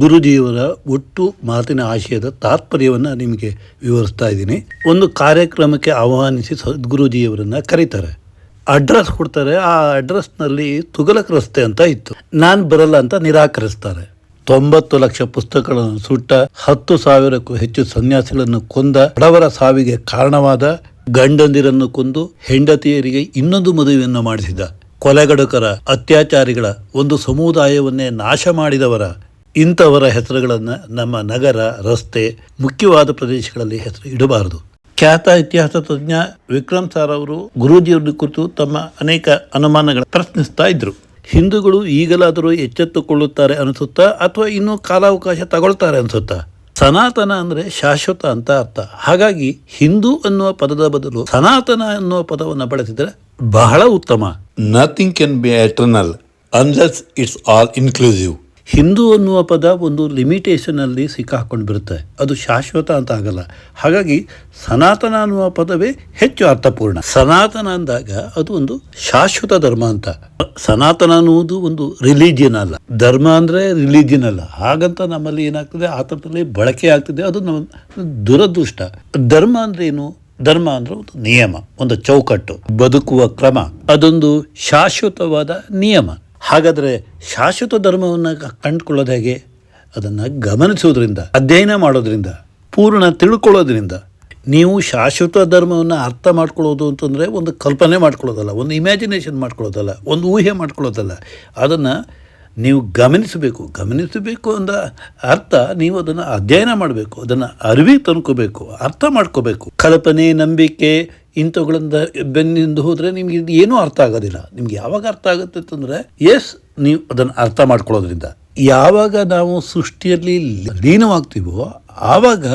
ಸದ್ಗುರುಜಿಯವರ ಒಟ್ಟು ಮಾತಿನ ಆಶಯದ ತಾತ್ಪರ್ಯವನ್ನು ನಿಮಗೆ ವಿವರಿಸ್ತಾ ಇದ್ದೀನಿ. ಒಂದು ಕಾರ್ಯಕ್ರಮಕ್ಕೆ ಆಹ್ವಾನಿಸಿ ಸದ್ಗುರುಜಿಯವರನ್ನು ಕರೀತಾರೆ. ಅಡ್ರೆಸ್ ಕೊಡ್ತಾರೆ. ಆ ಅಡ್ರೆಸ್ನಲ್ಲಿ ತುಗಲಕ್ ರಸ್ತೆ ಅಂತ ಇತ್ತು. ನಾನು ಬರಲ್ಲ ಅಂತ ನಿರಾಕರಿಸ್ತಾರೆ. ತೊಂಬತ್ತು ಲಕ್ಷ ಪುಸ್ತಕಗಳನ್ನು ಸುಟ್ಟ ಹತ್ತು ಸಾವಿರಕ್ಕೂ ಹೆಚ್ಚು ಸನ್ಯಾಸಿಗಳನ್ನು ಕೊಂದ ಬಡವರ ಸಾವಿಗೆ ಕಾರಣವಾದ ಗಂಡಂದಿರನ್ನು ಕೊಂದು ಹೆಂಡತಿಯರಿಗೆ ಇನ್ನೊಂದು ಮದುವೆಯನ್ನು ಮಾಡಿಸಿದ ಕೊಲೆಗಡುಕರ ಅತ್ಯಾಚಾರಿಗಳ ಒಂದು ಸಮುದಾಯವನ್ನೇ ನಾಶ ಮಾಡಿದವರ ಇಂಥವರ ಹೆಸರುಗಳನ್ನು ನಮ್ಮ ನಗರ, ರಸ್ತೆ, ಮುಖ್ಯವಾದ ಪ್ರದೇಶಗಳಲ್ಲಿ ಹೆಸರು ಇಡಬಾರದು. ಖ್ಯಾತ ಇತಿಹಾಸ ತಜ್ಞ ವಿಕ್ರಮ್ ಸಾರ್ ಅವರು ಗುರುಜಿಯವರ ಕುರಿತು ತಮ್ಮ ಅನೇಕ ಅನುಮಾನಗಳ ಪ್ರಶ್ನಿಸ್ತಾ ಇದ್ರು. ಹಿಂದೂಗಳು ಈಗಲಾದರೂ ಎಚ್ಚೆತ್ತುಕೊಳ್ಳುತ್ತಾರೆ ಅನಿಸುತ್ತಾ, ಅಥವಾ ಇನ್ನೂ ಕಾಲಾವಕಾಶ ತಗೊಳ್ತಾರೆ ಅನಿಸುತ್ತಾ? ಸನಾತನ ಅಂದರೆ ಶಾಶ್ವತ ಅಂತ ಅರ್ಥ. ಹಾಗಾಗಿ ಹಿಂದೂ ಅನ್ನುವ ಪದದ ಬದಲು ಸನಾತನ ಅನ್ನುವ ಪದವನ್ನು ಬಳಸಿದರೆ ಬಹಳ ಉತ್ತಮ. Nothing can be eternal unless it's all inclusive. Hindu ಅನ್ನುವ ಪದ ಒಂದು ಲಿಮಿಟೇಷನಲ್ಲಿ ಸಿಕ್ಕಾಕೊಂಡು ಬಿಡುತ್ತೆ ಅದು ಶಾಶ್ವತ ಅಂತ ಆಗಲ್ಲ. ಹಾಗಾಗಿ ಸನಾತನ ಅನ್ನುವ ಪದವೇ ಹೆಚ್ಚು ಅರ್ಥಪೂರ್ಣ. ಸನಾತನ ಅಂದಾಗ ಅದು ಒಂದು ಶಾಶ್ವತ ಧರ್ಮ ಅಂತ. ಸನಾತನ ಅನ್ನುವುದು ಒಂದು ರಿಲಿಜಿಯನ್ ಅಲ್ಲ. ಧರ್ಮ ಅಂದರೆ ರಿಲಿಜಿಯನ್ ಅಲ್ಲ. ಹಾಗಂತ ನಮ್ಮಲ್ಲಿ ಏನಾಗ್ತದೆ? ಆ ಥರದಲ್ಲಿ ಬಳಕೆ ಆಗ್ತದೆ. ಅದು ನಮ್ಮ ದುರದೃಷ್ಟ. ಧರ್ಮ ಅಂದರೆ ಏನು? ಧರ್ಮ ಅಂದ್ರೆ ಒಂದು ನಿಯಮ, ಒಂದು ಚೌಕಟ್ಟು, ಬದುಕುವ ಕ್ರಮ. ಅದೊಂದು ಶಾಶ್ವತವಾದ ನಿಯಮ. ಹಾಗಾದರೆ ಶಾಶ್ವತ ಧರ್ಮವನ್ನು ಕಂಡುಕೊಳ್ಳೋದು ಹೇಗೆ? ಅದನ್ನು ಗಮನಿಸೋದ್ರಿಂದ, ಅಧ್ಯಯನ ಮಾಡೋದ್ರಿಂದ, ಪೂರ್ಣ ತಿಳ್ಕೊಳ್ಳೋದ್ರಿಂದ. ನೀವು ಶಾಶ್ವತ ಧರ್ಮವನ್ನು ಅರ್ಥ ಮಾಡ್ಕೊಳ್ಳೋದು ಅಂತಂದರೆ ಒಂದು ಕಲ್ಪನೆ ಮಾಡ್ಕೊಳ್ಳೋದಲ್ಲ, ಒಂದು ಇಮ್ಯಾಜಿನೇಷನ್ ಮಾಡ್ಕೊಳ್ಳೋದಲ್ಲ, ಒಂದು ಊಹೆ ಮಾಡ್ಕೊಳ್ಳೋದಲ್ಲ. ಅದನ್ನು ನೀವು ಗಮನಿಸಬೇಕು. ಗಮನಿಸಬೇಕು ಅಂದ ಅರ್ಥ ನೀವು ಅದನ್ನು ಅಧ್ಯಯನ ಮಾಡಬೇಕು, ಅದನ್ನು ಅರಿವಿಗೆ ತಂದ್ಕೋಬೇಕು, ಅರ್ಥ ಮಾಡ್ಕೋಬೇಕು. ಕಲ್ಪನೆ, ನಂಬಿಕೆ ಇಂಥವುಗಳಿಂದ ಬೆನ್ನಿಂದ ಹೋದರೆ ನಿಮ್ಗೆ ಇದು ಏನೂ ಅರ್ಥ ಆಗೋದಿಲ್ಲ. ನಿಮ್ಗೆ ಯಾವಾಗ ಅರ್ಥ ಆಗುತ್ತೆ ಅಂತಂದರೆ ಎಸ್ ನೀವು ಅದನ್ನು ಅರ್ಥ ಮಾಡ್ಕೊಳ್ಳೋದ್ರಿಂದ. ಯಾವಾಗ ನಾವು ಸೃಷ್ಟಿಯಲ್ಲಿ ಲೀನವಾಗ್ತೀವೋ, ಆವಾಗ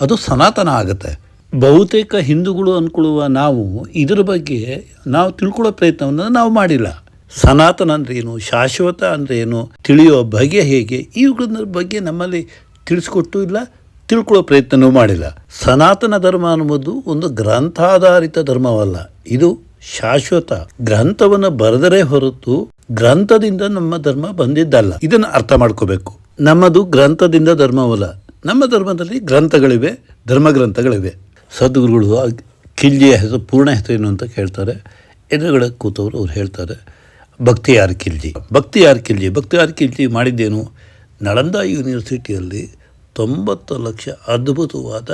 ಅದು ಸನಾತನ ಆಗುತ್ತೆ. ಬಹುತೇಕ ಹಿಂದೂಗಳು ಅಂದ್ಕೊಳ್ಳುವ ನಾವು ಇದರ ಬಗ್ಗೆ ನಾವು ತಿಳ್ಕೊಳ್ಳೋ ಪ್ರಯತ್ನವನ್ನು ನಾವು ಮಾಡಿಲ್ಲ. ಸನಾತನ ಅಂದ್ರೆ ಏನು, ಶಾಶ್ವತ ಅಂದ್ರೆ ಏನು, ತಿಳಿಯೋ ಬಗೆ ಹೇಗೆ ಇವುಗಳ ಬಗ್ಗೆ ನಮ್ಮಲ್ಲಿ ತಿಳಿಸ್ಕೊಟ್ಟು ಇಲ್ಲ ತಿಳ್ಕೊಳ್ಳೋ ಪ್ರಯತ್ನವೂ ಮಾಡಿಲ್ಲ. ಸನಾತನ ಧರ್ಮ ಅನ್ನುವುದು ಒಂದು ಗ್ರಂಥಾಧಾರಿತ ಧರ್ಮವಲ್ಲ. ಇದು ಶಾಶ್ವತ. ಗ್ರಂಥವನ್ನು ಬರೆದರೆ ಹೊರತು ಗ್ರಂಥದಿಂದ ನಮ್ಮ ಧರ್ಮ ಬಂದಿದ್ದಲ್ಲ. ಇದನ್ನು ಅರ್ಥ ಮಾಡ್ಕೋಬೇಕು. ನಮ್ಮದು ಗ್ರಂಥದಿಂದ ಧರ್ಮವಲ್ಲ. ನಮ್ಮ ಧರ್ಮದಲ್ಲಿ ಗ್ರಂಥಗಳಿವೆ ಧರ್ಮ ಗ್ರಂಥಗಳಿವೆ ಸದ್ಗುರುಗಳು ಕಿಲ್ಜಿಯ ಹೆಸರು, ಪೂರ್ಣ ಹೆಸರು ಏನು ಅಂತ ಕೇಳ್ತಾರೆ. ಎದುರುಗಡೆ ಕೂತವರು ಅವ್ರು ಹೇಳ್ತಾರೆ, ಭಕ್ತಿಯಾರ್ ಖಿಲ್ಜಿ ಭಕ್ತಿಯಾರ್ ಖಿಲ್ಜಿ ಭಕ್ತಿಯಾರ್ ಕಿಲ್ಜಿ ಮಾಡಿದ್ದೇನು? ನಳಂದ ಯೂನಿವರ್ಸಿಟಿಯಲ್ಲಿ ತೊಂಬತ್ತು ಲಕ್ಷ ಅದ್ಭುತವಾದ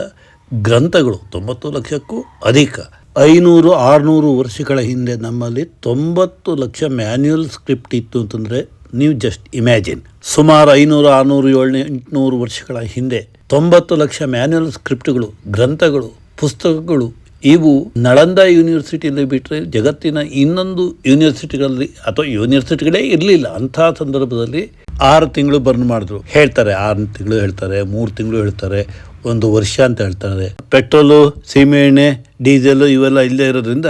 ಗ್ರಂಥಗಳು, ತೊಂಬತ್ತು ಲಕ್ಷಕ್ಕೂ ಅಧಿಕ. ಐನೂರು, ಆರುನೂರು ವರ್ಷಗಳ ಹಿಂದೆ ನಮ್ಮಲ್ಲಿ ತೊಂಬತ್ತು ಲಕ್ಷ ಮ್ಯಾನ್ಯುಯಲ್ ಸ್ಕ್ರಿಪ್ಟ್ ಇತ್ತು ಅಂತಂದರೆ ನೀವು ಜಸ್ಟ್ ಇಮ್ಯಾಜಿನ್. ಸುಮಾರು ಐನೂರು, ಆರುನೂರು ಏಳ್ನೂರು ಎಂಟುನೂರು ವರ್ಷಗಳ ಹಿಂದೆ ತೊಂಬತ್ತು ಲಕ್ಷ ಮ್ಯಾನ್ಯುಯಲ್ ಸ್ಕ್ರಿಪ್ಟ್ಗಳು, ಗ್ರಂಥಗಳು, ಪುಸ್ತಕಗಳು ಇವು ನಳಂದ ಯೂನಿವರ್ಸಿಟಿಯಲ್ಲಿ ಬಿಟ್ಟರೆ ಜಗತ್ತಿನ ಇನ್ನೊಂದು ಯೂನಿವರ್ಸಿಟಿಗಳಲ್ಲಿ ಅಥವಾ ಯೂನಿವರ್ಸಿಟಿಗಳೇ ಇರಲಿಲ್ಲ. ಅಂಥ ಸಂದರ್ಭದಲ್ಲಿ ಆರು ತಿಂಗಳು ಬರ್ನ್ ಮಾಡಿದ್ರು. ಹೇಳ್ತಾರೆ, ಆರು ತಿಂಗಳು ಹೇಳ್ತಾರೆ, ಮೂರು ತಿಂಗಳು ಹೇಳ್ತಾರೆ, ಒಂದು ವರ್ಷ ಅಂತ ಹೇಳ್ತಾರೆ. ಪೆಟ್ರೋಲು, ಸೀಮೆಎಣ್ಣೆ, ಡೀಸೆಲು ಇವೆಲ್ಲ ಇಲ್ಲದೇ ಇರೋದ್ರಿಂದ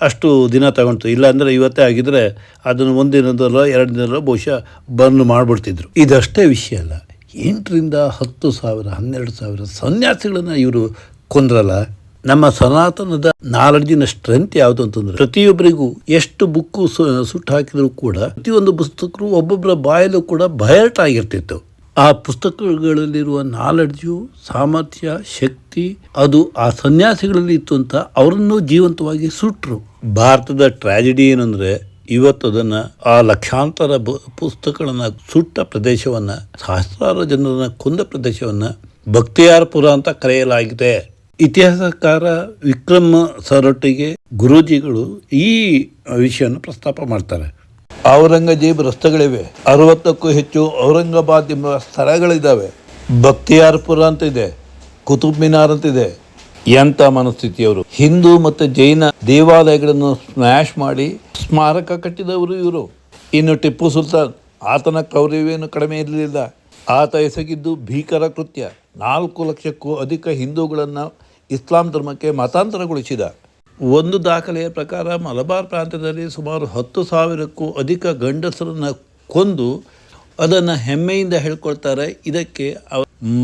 ಅಷ್ಟು ದಿನ ತಗೊಂತು ಇಲ್ಲಾಂದರೆ ಇವತ್ತೇ ಆಗಿದ್ರೆ ಅದನ್ನು ಒಂದಿನದಲ್ಲೋ ಎರಡು ದಿನದಲ್ಲೋ ಬಹುಶಃ ಬರ್ನ್ ಮಾಡಿಬಿಡ್ತಿದ್ರು. ಇದಷ್ಟೇ ವಿಷಯ ಅಲ್ಲ. ಎಂಟರಿಂದ ಹತ್ತು ಸಾವಿರ, ಹನ್ನೆರಡು ಸಾವಿರ ಸನ್ಯಾಸಿಗಳನ್ನು ಇವರು ಕೊಂದ್ರಲ್ಲ ನಮ್ಮ ಸನಾತನದ ನಾಲೆಡ್ಜಿನ ಸ್ಟ್ರೆಂತ್ ಯಾವುದು ಅಂತಂದ್ರೆ ಪ್ರತಿಯೊಬ್ಬರಿಗೂ ಎಷ್ಟು ಬುಕ್ಕು ಸುಟ್ಟು ಹಾಕಿದ್ರು ಕೂಡ ಪ್ರತಿಯೊಂದು ಪುಸ್ತಕರು ಒಬ್ಬೊಬ್ಬರ ಬಾಯಲ್ಲೂ ಕೂಡ ಬಯರ್ಟ್ ಆಗಿರ್ತಿತ್ತು. ಆ ಪುಸ್ತಕಗಳಲ್ಲಿರುವ ನಾಲೆಡ್ಜು, ಸಾಮರ್ಥ್ಯ, ಶಕ್ತಿ ಅದು ಆ ಸನ್ಯಾಸಿಗಳಲ್ಲಿ ಇತ್ತು ಅಂತ ಅವರನ್ನು ಜೀವಂತವಾಗಿ ಸುಟ್ಟರು ಭಾರತದ ಟ್ರಾಜಿಡಿ ಏನಂದ್ರೆ ಇವತ್ತು ಅದನ್ನ ಆ ಲಕ್ಷಾಂತರ ಪುಸ್ತಕಗಳನ್ನ ಸುಟ್ಟ ಪ್ರದೇಶವನ್ನ, ಸಹಸ್ರಾರು ಜನರನ್ನ ಕೊಂದ ಪ್ರದೇಶವನ್ನ ಭಕ್ತಿಯಾರ್ಪುರ ಅಂತ ಕರೆಯಲಾಗಿದೆ. ಇತಿಹಾಸಕಾರ ವಿಕ್ರಮ ಸರೊಟ್ಟಿಗೆ ಗುರೂಜಿಗಳು ಈ ವಿಷಯವನ್ನು ಪ್ರಸ್ತಾಪ ಮಾಡ್ತಾರೆ. ಔರಂಗಜೇಬ್ ರಸ್ತೆಗಳಿವೆ. ಅರವತ್ತಕ್ಕೂ ಹೆಚ್ಚು ಔರಂಗಾಬಾದ್ ಎಂಬ ಸ್ಥಳಗಳಿದ್ದಾವೆ. ಭಕ್ತಿಯಾರ್ಪುರ ಅಂತ ಇದೆ ಕುತುಬ್ ಮಿನಾರ್ ಅಂತ ಇದೆ ಎಂಥ ಮನಸ್ಥಿತಿಯವರು. ಹಿಂದೂ ಮತ್ತು ಜೈನ ದೇವಾಲಯಗಳನ್ನು ಸ್ಮ್ಯಾಶ್ ಮಾಡಿ ಸ್ಮಾರಕ ಕಟ್ಟಿದವರು ಇವರು. ಇನ್ನು ಟಿಪ್ಪು ಸುಲ್ತಾನ್, ಆತನ ಕೌರ್ಯವೇನು ಕಡಿಮೆ ಇರಲಿಲ್ಲ. ಆತ ಎಸಗಿದ್ದು ಭೀಕರ ಕೃತ್ಯ. ನಾಲ್ಕು ಲಕ್ಷಕ್ಕೂ ಅಧಿಕ ಹಿಂದೂಗಳನ್ನು ಇಸ್ಲಾಂ ಧರ್ಮಕ್ಕೆ ಮತಾಂತರಗೊಳಿಸಿದ. ಒಂದು ದಾಖಲೆಯ ಪ್ರಕಾರ ಮಲಬಾರ್ ಪ್ರಾಂತ್ಯದಲ್ಲಿ ಸುಮಾರು ಹತ್ತು ಸಾವಿರಕ್ಕೂ ಅಧಿಕ ಗಂಡಸರನ್ನು ಕೊಂದು ಅದನ್ನು ಹೆಮ್ಮೆಯಿಂದ ಹೇಳ್ಕೊಳ್ತಾರೆ. ಇದಕ್ಕೆ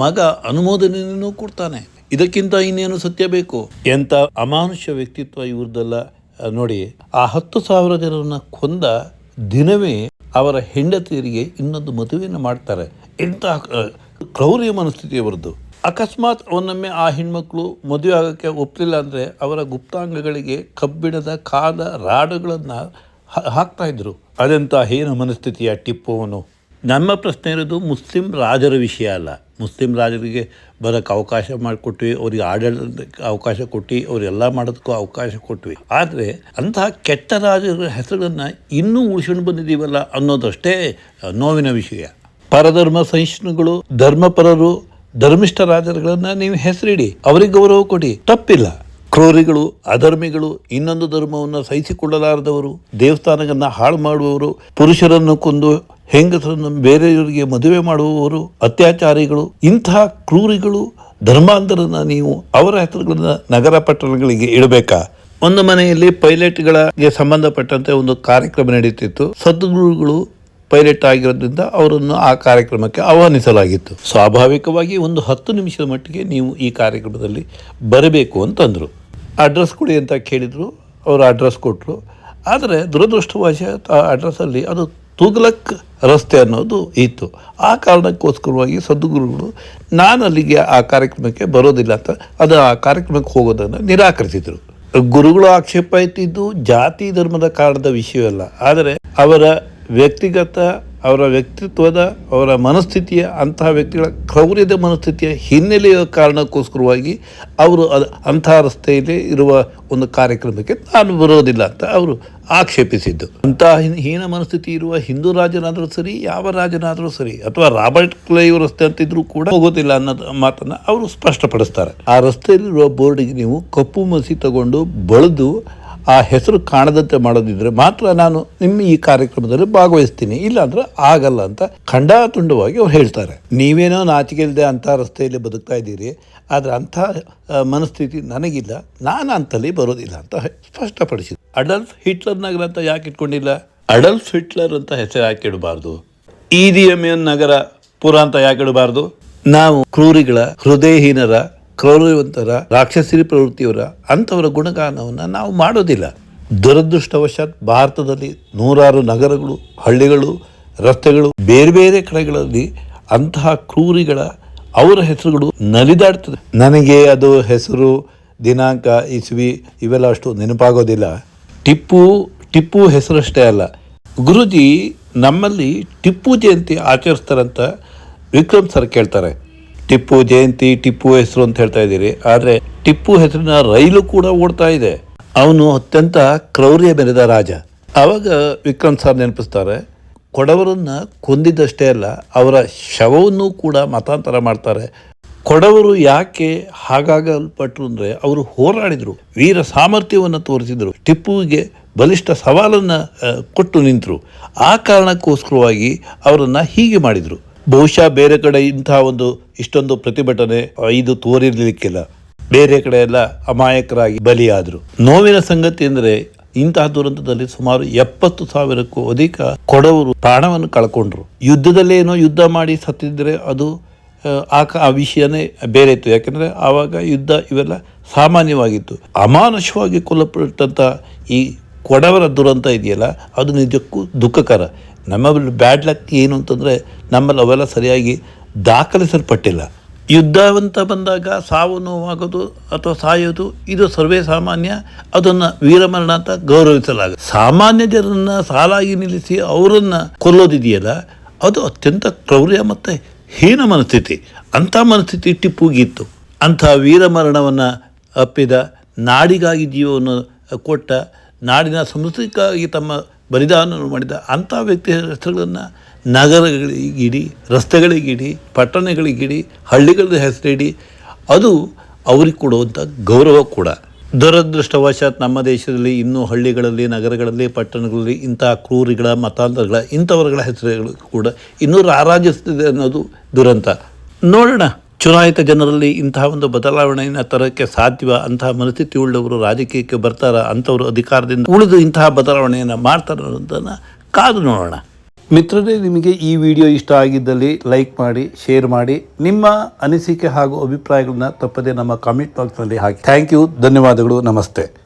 ಮಗ ಅನುಮೋದನೆಯನ್ನು ಕೊಡ್ತಾನೆ. ಇದಕ್ಕಿಂತ ಇನ್ನೇನು ಸತ್ಯ ಬೇಕು? ಎಂಥ ಅಮಾನುಷ್ಯ ವ್ಯಕ್ತಿತ್ವ ಇವ್ರದ್ದೆಲ್ಲ. ನೋಡಿ, ಆ ಹತ್ತು ಸಾವಿರ ಜನರನ್ನ ಕೊಂದ ದಿನವೇ ಅವರ ಹೆಂಡತಿಯರಿಗೆ ಇನ್ನೊಂದು ಮದುವೆಯನ್ನು ಮಾಡ್ತಾರೆ. ಎಂಥ ಕ್ರೌರ್ಯ ಮನಸ್ಥಿತಿ ಮನಸ್ಥಿತಿಯವರದ್ದು ಅಕಸ್ಮಾತ್ ಅವನೊಮ್ಮೆ ಆ ಹೆಣ್ಮಕ್ಳು ಮದುವೆ ಆಗೋಕ್ಕೆ ಒಪ್ಪಲಿಲ್ಲ ಅಂದರೆ ಅವರ ಗುಪ್ತಾಂಗಗಳಿಗೆ ಕಬ್ಬಿಣದ ಕಾದ ರಾಡುಗಳನ್ನು ಹಾಕ್ತಾಯಿದ್ರು ಅದೆಂಥ ಹೀನ ಮನಸ್ಥಿತಿಯ ಟಿಪ್ಪುವನು ನಮ್ಮ ಪ್ರಶ್ನೆ ಇರೋದು ಮುಸ್ಲಿಂ ರಾಜರ ವಿಷಯ ಅಲ್ಲ. ಮುಸ್ಲಿಂ ರಾಜರಿಗೆ ಬರೋಕ್ಕೆ ಅವಕಾಶ ಮಾಡಿಕೊಟ್ವಿ, ಅವ್ರಿಗೆ ಆಡಳಿತಕ್ಕೆ ಅವಕಾಶ ಕೊಟ್ಟು ಅವರೆಲ್ಲ ಮಾಡೋದಕ್ಕೂ ಅವಕಾಶ ಕೊಟ್ವಿ. ಆದರೆ ಅಂತಹ ಕೆಟ್ಟ ರಾಜರ ಹೆಸರನ್ನು ಇನ್ನೂ ಉಳಿಸ್ಕೊಂಡು ಬಂದಿದ್ದೀವಲ್ಲ ಅನ್ನೋದಷ್ಟೇ ನೋವಿನ ವಿಷಯ. ಪರಧರ್ಮ ಸಹಿಷ್ಣುಗಳು, ಧರ್ಮಪರರು ಧರ್ಮಿಷ್ಠ ರಾಜರುಗಳನ್ನ ನೀವು ಹೆಸರಿಡಿ, ಅವರಿಗೆ ಗೌರವ ಕೊಡಿ. ತಪ್ಪಿಲ್ಲ. ಕ್ರೂರಿಗಳು, ಅಧರ್ಮಿಗಳು, ಇನ್ನೊಂದು ಧರ್ಮವನ್ನು ಸಹಿಸಿಕೊಳ್ಳಲಾರದವರು ದೇವಸ್ಥಾನಗಳನ್ನ ಹಾಳು ಮಾಡುವವರು, ಪುರುಷರನ್ನು ಕೊಂದು ಹೆಂಗಸರನ್ನು ಬೇರೆಯವರಿಗೆ ಮದುವೆ ಮಾಡುವವರು, ಅತ್ಯಾಚಾರಿಗಳು, ಇಂತಹ ಕ್ರೂರಿಗಳು ಧರ್ಮಾಂಧರನ್ನ ನೀವು ಅವರ ಹೆಸರುಗಳನ್ನ ನಗರ ಪಟ್ಟಣಗಳಿಗೆ ಇಡಬೇಕಾ? ಒಂದು ಮನೆಯಲ್ಲಿ ಪೈಲಟ್ಗಳಿಗೆ ಸಂಬಂಧಪಟ್ಟಂತೆ ಒಂದು ಕಾರ್ಯಕ್ರಮ ನಡೀತಿತ್ತು. ಸದ್ಗುರುಗಳು ಪೈಲಟ್ ಆಗಿರೋದ್ರಿಂದ ಅವರನ್ನು ಆ ಕಾರ್ಯಕ್ರಮಕ್ಕೆ ಆಹ್ವಾನಿಸಲಾಗಿತ್ತು. ಸ್ವಾಭಾವಿಕವಾಗಿ ಒಂದು ಹತ್ತು ನಿಮಿಷದ ಮಟ್ಟಿಗೆ ನೀವು ಈ ಕಾರ್ಯಕ್ರಮದಲ್ಲಿ ಬರಬೇಕು ಅಂತಂದರು. ಅಡ್ರೆಸ್ ಕೊಡಿ ಅಂತ ಕೇಳಿದರು, ಅವರು ಅಡ್ರೆಸ್ ಕೊಟ್ಟರು ಆದರೆ ದುರದೃಷ್ಟವಶಾತ್ ಆ ಅಡ್ರೆಸ್ಸಲ್ಲಿ ಅದು ತುಗ್ಲಕ್ ರಸ್ತೆ ಅನ್ನೋದು ಇತ್ತು. ಆ ಕಾರಣಕ್ಕೋಸ್ಕರವಾಗಿ ಸದ್ಗುರುಗಳು ನಾನು ಅಲ್ಲಿಗೆ ಆ ಕಾರ್ಯಕ್ರಮಕ್ಕೆ ಬರೋದಿಲ್ಲ ಅಂತ ಅದು ಆ ಕಾರ್ಯಕ್ರಮಕ್ಕೆ ಹೋಗೋದನ್ನು ನಿರಾಕರಿಸಿದರು. ಗುರುಗಳು ಆಕ್ಷೇಪ ಇತ್ತಿದ್ದು ಜಾತಿ ಧರ್ಮದ ಕಾರಣದ ವಿಷಯವಲ್ಲ. ಆದರೆ ಅವರ ವ್ಯಕ್ತಿಗತ, ಅವರ ವ್ಯಕ್ತಿತ್ವದ, ಅವರ ಮನಸ್ಥಿತಿಯ, ಅಂತಹ ವ್ಯಕ್ತಿಗಳ ಕ್ರೌರ್ಯದ ಮನಸ್ಥಿತಿಯ ಹಿನ್ನೆಲೆಯ ಕಾರಣಕ್ಕೋಸ್ಕರವಾಗಿ ಅವರು ಅದು ಅಂತಹ ರಸ್ತೆಯಲ್ಲಿ ಇರುವ ಒಂದು ಕಾರ್ಯಕ್ರಮಕ್ಕೆ ನಾನು ಬರೋದಿಲ್ಲ ಅಂತ ಅವರು ಆಕ್ಷೇಪಿಸಿದ್ದು. ಅಂತಹ ಹೀನ- ಮನಸ್ಥಿತಿ ಇರುವ ಹಿಂದೂ ರಾಜನಾದರೂ ಸರಿ, ಯಾವ ರಾಜನಾದರೂ ಸರಿ, ಅಥವಾ ರಾಬರ್ಟ್ ಕ್ಲೈವ್ ರಸ್ತೆ ಅಂತಿದ್ರು ಕೂಡ ಹೋಗೋದಿಲ್ಲ ಅನ್ನೋ ಮಾತನ್ನು ಅವರು ಸ್ಪಷ್ಟಪಡಿಸ್ತಾರೆ. ಆ ರಸ್ತೆಯಲ್ಲಿರುವ ಬೋರ್ಡಿಗೆ ನೀವು ಕಪ್ಪು ಮಸಿ ತಗೊಂಡು ಬಳಿದು ಆ ಹೆಸರು ಕಾಣದಂತೆ ಮಾಡೋದಿದ್ರೆ ಮಾತ್ರ ನಾನು ನಿಮ್ಮ ಈ ಕಾರ್ಯಕ್ರಮದಲ್ಲಿ ಭಾಗವಹಿಸ್ತೀನಿ. ಇಲ್ಲಾಂದ್ರೆ ಆಗಲ್ಲ ಅಂತ ಖಂಡಾತುಂಡವಾಗಿ ಅವ್ರು ಹೇಳ್ತಾರೆ. ನೀವೇನೋ ನಾಚಿಕೆ ಇಲ್ಲದೆ ಅಂಥ ರಸ್ತೆಯಲ್ಲಿ ಬದುಕ್ತಾ ಇದ್ದೀರಿ. ಆದರೆ ಅಂಥ ಮನಸ್ಥಿತಿ ನನಗಿಲ್ಲ. ನಾನು ಅಂತಲ್ಲಿ ಬರೋದಿಲ್ಲ ಅಂತ ಸ್ಪಷ್ಟಪಡಿಸಿದ್ರು. ಅಡಲ್ಫ್ ಹಿಟ್ಲರ್ ನಗರ ಅಂತ ಯಾಕೆ ಇಟ್ಕೊಂಡಿಲ್ಲ? ಅಡಲ್ಫ್ ಹಿಟ್ಲರ್ ಅಂತ ಹೆಸರು ಯಾಕೆ ಇಡಬಾರ್ದು? ನಗರ ಪುರ ಅಂತ ಯಾಕೆ ಇಡಬಾರ್ದು? ನಾವು ಕ್ರೂರಿಗಳ, ಹೃದಯಹೀನರ ಕ್ರೌರ್ಯವಂತರ ರಾಕ್ಷಸಿರಿ ಪ್ರವೃತ್ತಿಯವರ ಅಂಥವರ ಗುಣಗಾನವನ್ನು ನಾವು ಮಾಡೋದಿಲ್ಲ. ದುರದೃಷ್ಟವಶಾತ್ ಭಾರತದಲ್ಲಿ ನೂರಾರು ನಗರಗಳು, ಹಳ್ಳಿಗಳು, ರಸ್ತೆಗಳು, ಬೇರೆ ಬೇರೆ ಕಡೆಗಳಲ್ಲಿ ಅಂತಹ ಕ್ರೂರಿಗಳ ಅವರ ಹೆಸರುಗಳು ನಲಿದಾಡ್ತದೆ. ನನಗೆ ಅದು ಹೆಸರು, ದಿನಾಂಕ, ಇಸ್ವಿ ಇವೆಲ್ಲ ಅಷ್ಟು ನೆನಪಾಗೋದಿಲ್ಲ. ಟಿಪ್ಪು ಟಿಪ್ಪು ಹೆಸರಷ್ಟೇ ಅಲ್ಲ. ಗುರುಜಿ ನಮ್ಮಲ್ಲಿ ಟಿಪ್ಪು ಜಯಂತಿ ಆಚರಿಸ್ತಾರಂತ ವಿಕ್ರಮ್ ಸರ್ ಕೇಳ್ತಾರೆ. ಟಿಪ್ಪು ಜಯಂತಿ, ಟಿಪ್ಪು ಹೆಸರು ಅಂತ ಹೇಳ್ತಾ ಇದ್ದೀರಿ. ಆದರೆ ಟಿಪ್ಪು ಹೆಸರಿನ ರೈಲು ಕೂಡ ಓಡ್ತಾ ಇದೆ. ಅವನು ಅತ್ಯಂತ ಕ್ರೌರ್ಯ ಮೆರೆದ ರಾಜ. ಆವಾಗ ವಿಕ್ರಮ್ ಸಾರ್ ನೆನಪಿಸ್ತಾರೆ, ಕೊಡವರನ್ನ ಕೊಂದಿದ್ದಷ್ಟೇ ಅಲ್ಲ, ಅವರ ಶವವನ್ನು ಕೂಡ ಮತಾಂತರ ಮಾಡ್ತಾರೆ. ಕೊಡವರು ಯಾಕೆ ಹಾಗಾಗಲ್ಪಟ್ರು ಅಂದರೆ ಅವರು ಹೋರಾಡಿದರು, ವೀರ ಸಾಮರ್ಥ್ಯವನ್ನು ತೋರಿಸಿದರು, ಟಿಪ್ಪುವಿಗೆ ಬಲಿಷ್ಠ ಸವಾಲನ್ನು ಕೊಟ್ಟು ನಿಂತರು. ಆ ಕಾರಣಕ್ಕೋಸ್ಕರವಾಗಿ ಅವರನ್ನು ಹೀಗೆ ಮಾಡಿದರು. ಬಹುಶಃ ಬೇರೆ ಕಡೆ ಇಂತಹ ಒಂದು ಇಷ್ಟೊಂದು ಪ್ರತಿಭಟನೆ ಇದು ತೋರಿರ್ಲಿಕ್ಕಿಲ್ಲ. ಬೇರೆ ಕಡೆ ಎಲ್ಲ ಅಮಾಯಕರಾಗಿ ಬಲಿಯಾದರು. ನೋವಿನ ಸಂಗತಿ ಅಂದ್ರೆ ಇಂತಹ ದುರಂತದಲ್ಲಿ ಸುಮಾರು ಎಪ್ಪತ್ತು ಸಾವಿರಕ್ಕೂ ಅಧಿಕ ಕೊಡವರು ಪ್ರಾಣವನ್ನು ಕಳ್ಕೊಂಡ್ರು. ಯುದ್ಧದಲ್ಲೇ ಏನೋ ಯುದ್ಧ ಮಾಡಿ ಸತ್ತಿದ್ರೆ ಅದು ಆ, ಆ ವಿಷಯನೇ ಬೇರೆ ಇತ್ತು. ಯಾಕೆಂದರೆ ಆವಾಗ ಯುದ್ಧ ಇವೆಲ್ಲ ಸಾಮಾನ್ಯವಾಗಿತ್ತು. ಅಮಾನುಷವಾಗಿ ಕೊಲ್ಲಲ್ಪಟ್ಟಂಥ ಈ ಕೊಡವರ ದುರಂತ ಇದೆಯಲ್ಲ ಅದು ನಿಜಕ್ಕೂ ದುಃಖಕರ. ನಮ್ಮಲ್ಲಿ ಬ್ಯಾಡ್ ಲಕ್ ಏನು ಅಂತಂದರೆ ನಮ್ಮಲ್ಲಿ ಅವೆಲ್ಲ ಸರಿಯಾಗಿ ದಾಖಲಿಸಲ್ಪಟ್ಟಿಲ್ಲ. ಯುದ್ಧ ಅಂತ ಬಂದಾಗ ಸಾವು ನೋವಾಗೋದು ಅಥವಾ ಸಾಯೋದು, ಇದು ಸರ್ವೇ ಸಾಮಾನ್ಯ, ಅದನ್ನು ವೀರಮರಣ ಅಂತ ಗೌರವಿಸಲಾಗ ಸಾಮಾನ್ಯ ಜನರನ್ನು ಸಾಲಾಗಿ ನಿಲ್ಲಿಸಿ ಅವರನ್ನು ಕೊಲ್ಲೋದಿದೆಯಲ್ಲ, ಅದು ಅತ್ಯಂತ ಕ್ರೌರ್ಯ ಮತ್ತು ಹೀನ ಮನಸ್ಥಿತಿ. ಅಂಥ ಮನಸ್ಥಿತಿ ಟಿಪ್ಪುಗಿತ್ತು ಅಂಥ ವೀರಮರಣವನ್ನು ಅಪ್ಪಿದ ನಾಡಿಗಾಗಿ ಜೀವವನ್ನು ಕೊಟ್ಟ ನಾಡಿನ ಸಂಸ್ಕೃತಿಗಾಗಿ ತಮ್ಮ ಬಲಿದಾನವನ್ನು ಮಾಡಿದ ಅಂಥ ವ್ಯಕ್ತಿ ಹೆಸರುಗಳನ್ನು ನಗರಗಳಿಗಿಡಿ, ರಸ್ತೆಗಳಿಗಿಡಿ, ಪಟ್ಟಣಗಳಿಗಿಡಿ ಹಳ್ಳಿಗಳ ಹೆಸರಿಡಿ, ಅದು ಅವ್ರಿಗೆ ಕೊಡುವಂಥ ಗೌರವ ಕೂಡ. ದುರದೃಷ್ಟವಶಾತ್ ನಮ್ಮ ದೇಶದಲ್ಲಿ ಇನ್ನೂ ಹಳ್ಳಿಗಳಲ್ಲಿ, ನಗರಗಳಲ್ಲಿ, ಪಟ್ಟಣಗಳಲ್ಲಿ ಇಂತಹ ಕ್ರೂರಿಗಳ, ಮತಾಂತರಗಳ, ಇಂಥವರುಗಳ ಹೆಸರುಗಳು ಕೂಡ ಇನ್ನೂ ರಾರಾಜಿಸ್ತಿದೆ ಅನ್ನೋದು ದುರಂತ. ನೋಡೋಣ. ಚುನಾಯಿತ ಜನರಲ್ಲಿ ಇಂತಹ ಒಂದು ಬದಲಾವಣೆಯನ್ನು ತರಕ್ಕೆ ಸಾಧ್ಯವ ಅಂತಹ ಮನಸ್ಥಿತಿ ಉಳ್ಳವರು ರಾಜಕೀಯಕ್ಕೆ ಬರ್ತಾರ ಅಂಥವರು ಅಧಿಕಾರದಿಂದ ಉಳಿದು ಇಂತಹ ಬದಲಾವಣೆಯನ್ನು ಮಾಡ್ತಾರ ಕಾದು ನೋಡೋಣ. ಮಿತ್ರರೇ, ನಿಮಗೆ ಈ ವಿಡಿಯೋ ಇಷ್ಟ ಆಗಿದ್ದಲ್ಲಿ ಲೈಕ್ ಮಾಡಿ, ಶೇರ್ ಮಾಡಿ, ನಿಮ್ಮ ಅನಿಸಿಕೆ ಹಾಗೂ ಅಭಿಪ್ರಾಯಗಳನ್ನ ತಪ್ಪದೆ ನಮ್ಮ ಕಾಮೆಂಟ್ ಬಾಕ್ಸ್ನಲ್ಲಿ ಹಾಕಿ. ಥ್ಯಾಂಕ್ ಯು ಧನ್ಯವಾದಗಳು. ನಮಸ್ತೆ.